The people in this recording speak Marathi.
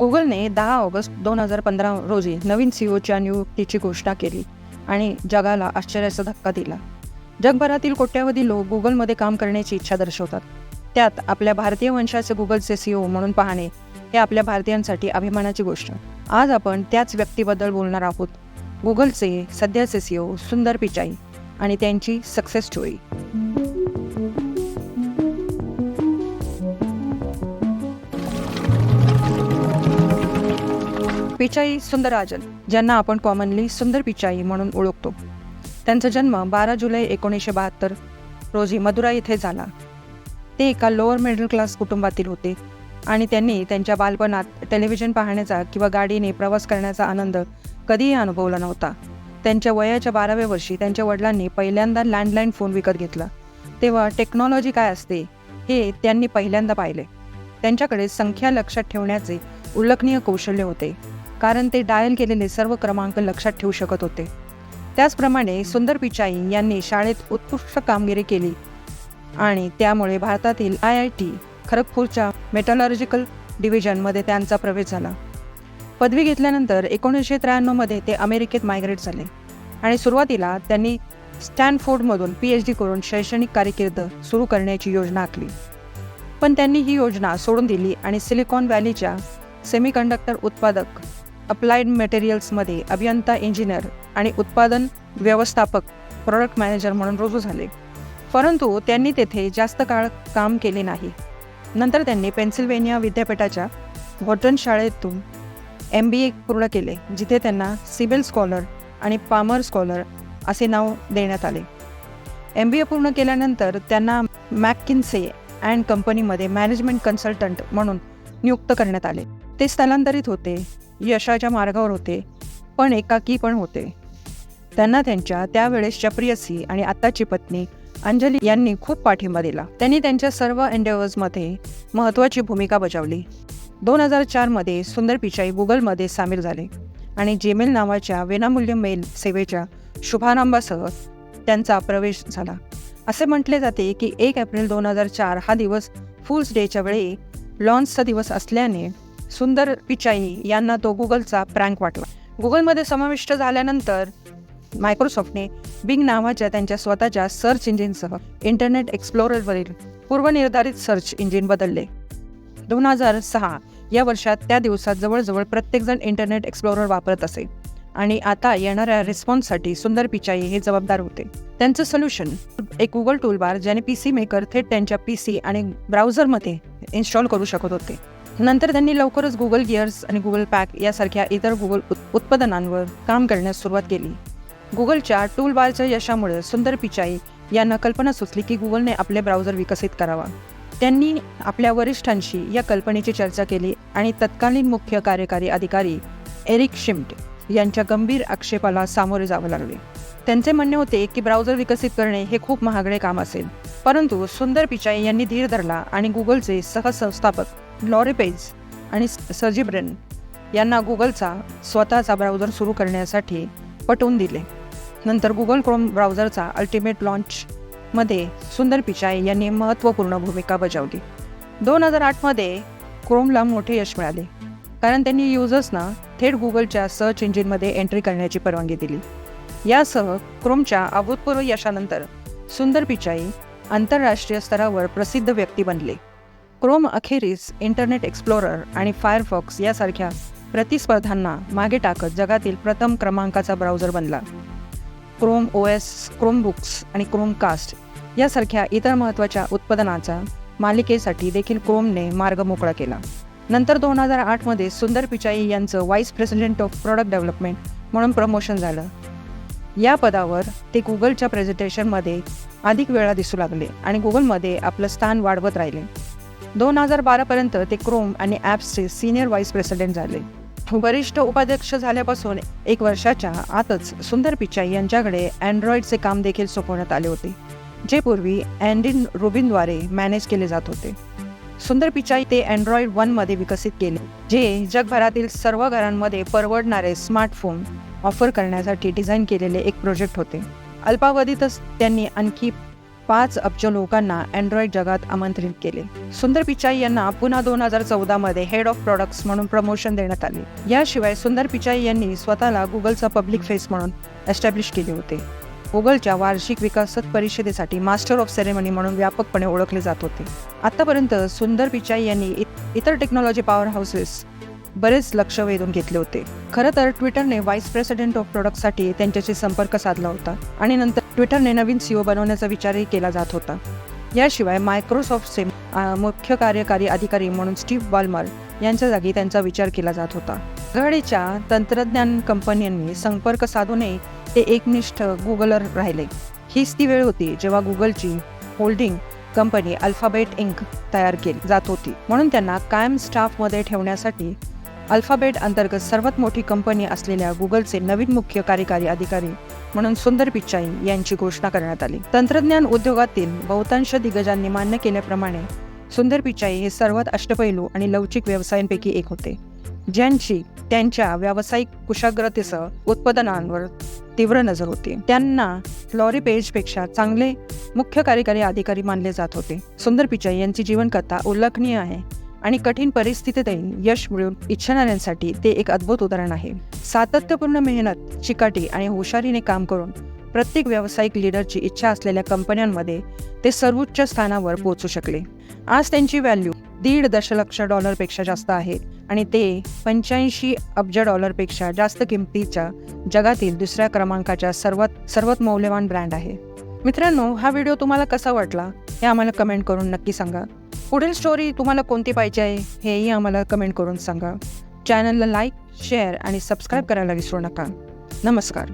गुगलने दहा ऑगस्ट दोन हजार पंधरा रोजी नवीन सीओच्या नियुक्तीची घोषणा केली आणि जगाला आश्चर्याचा धक्का दिला. जगभरातील कोट्यावधी लोक गुगलमध्ये काम करण्याची इच्छा दर्शवतात. त्यात आपल्या भारतीय वंशाचे गुगलचे सीओ म्हणून पाहणे हे आपल्या भारतीयांसाठी अभिमानाची गोष्ट. आज आपण त्याच व्यक्तीबद्दल बोलणार आहोत. गुगलचे सध्याचे सीओ सुंदर पिचाई आणि त्यांची सक्सेस स्टोरी पिचाई सुंदरराजन ज्यांना आपण कॉमनली सुंदर पिचाई म्हणून ओळखतो. त्यांचा जन्म बारा जुलै एकोणीसशे बहात्तर रोजी मदुरा येथे झाला. ते एका लोअर मिडल क्लास कुटुंबातील होते आणि त्यांनी त्यांच्या बालपणात टेलिव्हिजन पाहण्याचा किंवा गाडीने प्रवास करण्याचा आनंद कधीही अनुभवला नव्हता. त्यांच्या वयाच्या बाराव्या वर्षी त्यांच्या वडिलांनी पहिल्यांदा लँडलाईन फोन विकत घेतला. तेव्हा टेक्नॉलॉजी काय असते हे त्यांनी पहिल्यांदा पाहिले. त्यांच्याकडे संख्या लक्षात ठेवण्याचे उल्लेखनीय कौशल्य होते. कारण ते डायल केलेले सर्व क्रमांक लक्षात ठेवू शकत होते. त्याचप्रमाणे सुंदर पिचाई यांनी शाळेत उत्कृष्ट कामगिरी केली आणि त्यामुळे भारतातील आय आय टी खरगपूरच्या मेटॉलॉजिकल डिव्हिजनमध्ये त्यांचा प्रवेश झाला. पदवी घेतल्यानंतर एकोणीसशे त्र्याण्णवमध्ये ते अमेरिकेत मायग्रेट झाले आणि सुरुवातीला त्यांनी स्टॅनफोर्डमधून पी एच डी करून शैक्षणिक कारकीर्द सुरू करण्याची योजना आखली. पण त्यांनी ही योजना सोडून दिली आणि सिलिकॉन व्हॅलीच्या सेमीकंडक्टर उत्पादक अप्लाइड मटेरियल्समध्ये अभियंता इंजिनियर आणि उत्पादन व्यवस्थापक प्रॉडक्ट मॅनेजर म्हणून रुजू झाले. परंतु त्यांनी तेथे जास्त काळ काम केले नाही. नंतर त्यांनी पेन्सिल्वेनिया विद्यापीठाच्या व्हॉटन शाळेतून एम बी ए पूर्ण केले जिथे त्यांना सिबिल स्कॉलर आणि पामर स्कॉलर असे नाव देण्यात आले. एम बी ए पूर्ण केल्यानंतर त्यांना मॅककिन्से अँड कंपनीमध्ये मॅनेजमेंट कन्सल्टंट म्हणून नियुक्त करण्यात आले. ते स्थलांतरित होते. यशाच्या मार्गावर होते पण एकाकी पण होते. त्यांना त्यांच्या त्यावेळेसच्या प्रियसी आणि आत्ताची पत्नी अंजली यांनी खूप पाठिंबा दिला. त्यांनी त्यांच्या सर्व एंडेवर्समध्ये महत्त्वाची भूमिका बजावली. दोन हजार चारमध्ये सुंदर पिचाई गुगलमध्ये सामील झाले आणि जीमेल नावाच्या विनामूल्य मेल सेवेच्या शुभारंभासह त्यांचा प्रवेश झाला. असे म्हटले जाते की एक एप्रिल दोन हजार चार हा दिवस फुल्स डेच्या वेळी लॉन्चचा दिवस असल्याने सुंदर पिचाई यांना तो गुगलचा प्रँक वाटला. गुगलमध्ये समाविष्ट झाल्यानंतर मायक्रोसॉफ्टने बिंग नावाच्या त्यांच्या स्वतःच्या सर्च इंजिनसह इंटरनेट एक्सप्लोररवरील पूर्वनिर्धारित सर्च इंजिन बदलले. दोन हजार सहा या वर्षात त्या दिवसात जवळजवळ प्रत्येकजण इंटरनेट एक्सप्लोरर वापरत असे आणि आता येणाऱ्या रिस्पॉन्ससाठी सुंदर पिचाई हे जबाबदार होते. त्यांचं सोल्युशन एक गुगल टूलबार ज्याने पी सी मेकर थेट त्यांच्या पी सी आणि ब्राउझरमध्ये इन्स्टॉल करू शकत होते. नंतर त्यांनी लवकरच गुगल गिअर्स आणि गुगल पॅक यासारख्या इतर गुगल उत- उत्पादनांवर काम करण्यास सुरुवात केली. गुगलच्या टूलबारच्या यशामुळे सुंदर पिचाई यांना कल्पना सुचली की गुगलने आपले ब्राउझर विकसित करावा. त्यांनी आपल्या वरिष्ठांशी या कल्पनेची चर्चा केली आणि तत्कालीन मुख्य कार्यकारी अधिकारी एरिक शिम्ट यांच्या गंभीर आक्षेपाला सामोरे जावं लागले. त्यांचे म्हणणे होते की ब्राउझर विकसित करणे हे खूप महागडे काम असेल परंतु सुंदर पिचाई यांनी धीर धरला आणि गुगलचे सहसंस्थापक लॉरी पेज आणि सर्जी ब्रेन यांना गुगलचा स्वतःचा ब्राउझर सुरू करण्यासाठी पटवून दिले. नंतर गुगल क्रोम ब्राउझरचा अल्टिमेट लॉन्चमध्ये सुंदर पिचाई यांनी महत्त्वपूर्ण भूमिका बजावली. दोन हजार आठमध्ये क्रोमला मोठे यश मिळाले कारण त्यांनी युजर्सना थेट गुगलच्या सर्च इंजिनमध्ये एंट्री करण्याची परवानगी दिली. यासह क्रोमच्या अभूतपूर्व यशानंतर सुंदर पिचाई आंतरराष्ट्रीय स्तरावर प्रसिद्ध व्यक्ती बनले. क्रोम अखेरीस इंटरनेट एक्सप्लोरर आणि फायरफॉक्स यासारख्या प्रतिस्पर्धांना मागे टाकत जगातील प्रथम क्रमांकाचा ब्राउझर बनला. Chrome O S Chromebooks आणि क्रोम कास्ट यासारख्या इतर महत्त्वाच्या उत्पादनाच्या मालिकेसाठी देखील क्रोमने मार्ग मोकळा केला. नंतर दोन हजार आठमध्ये सुंदर पिचाई यांचं vice president of product development म्हणून प्रमोशन झालं. या पदावर ते गुगलच्या प्रेझेंटेशनमध्ये अधिक वेळा दिसू लागले आणि गुगलमध्ये आपलं स्थान वाढवत राहिले. दोन हजार बारापर्यंत ते क्रोम आणि ॲप्सचे सिनियर व्हाईस प्रेसिडेंट झाले. वरिष्ठ उपाध्यक्ष झाल्यापासून एक वर्षाच्या आतच सुंदर पिचाई यांच्याकडे अँड्रॉइडचे काम देखील सोपवण्यात आले होते जे पूर्वी अँडिन रुबिनद्वारे मॅनेज केले जात होते. सुंदर पिचाई ते अँड्रॉइड वनमध्ये विकसित केले जे जगभरातील सर्व घरांमध्ये परवडणारे स्मार्टफोन ऑफर करण्यासाठी डिझाईन केलेले एक प्रोजेक्ट होते. अल्पावधीतच त्यांनी आणखी पाच अब्ज लोकांना अँड्रॉइड जगात आमंत्रित केले. सुंदर पिचाई यांना पुन्हा दोन हजार चौदामध्ये हेड ऑफ प्रॉडक्ट्स म्हणून प्रमोशन देण्यात आले. याशिवाय सुंदर पिचाई यांनी स्वतःला गुगलचा पब्लिक फेस म्हणून एस्टॅब्लिश केले होते. गुगलच्या वार्षिक विकासक परिषदेसाठी मास्टर ऑफ सेरेमनी म्हणून व्यापकपणे ओळखले जात होते. आतापर्यंत सुंदर पिचाई यांनी इत- इतर टेक्नॉलॉजी पॉवर हाऊसेस बरेच लक्ष वेधून घेतले होते. खरं तर ट्विटरने व्हाईस प्रेसिडेंट ऑफ प्रोडक्टसाठी त्यांच्याशी संपर्क साधला होता आणि नंतर ट्विटरने नवीन सीओ बनवण्याचा विचारही केला जात होता. याशिवाय मायक्रोसॉफ्टचे मुख्य कार्यकारी अधिकारी म्हणून स्टीव्ह वॉलमर यांच्या जागी त्यांचा विचार केला जात होता. घडीच्या तंत्रज्ञान कंपन्यांनी संपर्क साधूनही ते एकनिष्ठ गुगलर राहिले. हीच ती वेळ होती जेव्हा गुगलची होल्डिंग कंपनी अल्फाबेट इंक तयार केली जात होती. म्हणून त्यांना कायम स्टाफमध्ये ठेवण्यासाठी अल्फाबेट अंतर्गत सर्वात मोठी कंपनी असलेल्या गुगलचे नवीन मुख्य कार्यकारी अधिकारी म्हणून सुंदर पिचाई यांची घोषणा करण्यात आली. तंत्रज्ञान उद्योगातील बहुतांश दिग्गजांनी मान्य केल्याप्रमाणे सुंदर पिचाई हे सर्वात अष्टपैलू आणि लवचिक व्यवसायांपैकी एक होते ज्यांची त्यांच्या व्यावसायिक कुशाग्रतेसह उत्पादनांवर तीव्र नजर होती. त्यांना फ्लॉरी पेजपेक्षा चांगले मुख्य कार्यकारी अधिकारी मानले जात होते. सुंदर पिचाई यांची जीवनकथा उल्लेखनीय आहे. आणि कठीण परिस्थितीतही यश मिळून इच्छणाऱ्यांसाठी ते एक अद्भुत उदाहरण आहे. सातत्यपूर्ण मेहनत चिकाटी आणि हुशारीने काम करून प्रत्येक व्यावसायिक लीडरची इच्छा असलेल्या कंपन्यांमध्ये ते सर्वोच्च स्थानावर पोहोचू शकले. आज त्यांची व्हॅल्यू दीड दशलक्ष डॉलरपेक्षा जास्त आहे आणि ते पंच्याऐंशी अब्ज डॉलरपेक्षा जास्त किमतीच्या जगातील दुसऱ्या क्रमांकाच्या सर्वात सर्वात मौल्यवान ब्रँड आहे. मित्रांनो हा व्हिडिओ तुम्हाला कसा वाटला हे आम्हाला कमेंट करून नक्की सांगा. पुढील स्टोरी तुम्हाला कोणती पाहिजे आहे हेही आम्हाला कमेंट करून सांगा. चॅनलला लाईक शेअर आणि सबस्क्राईब करायला विसरू नका. नमस्कार.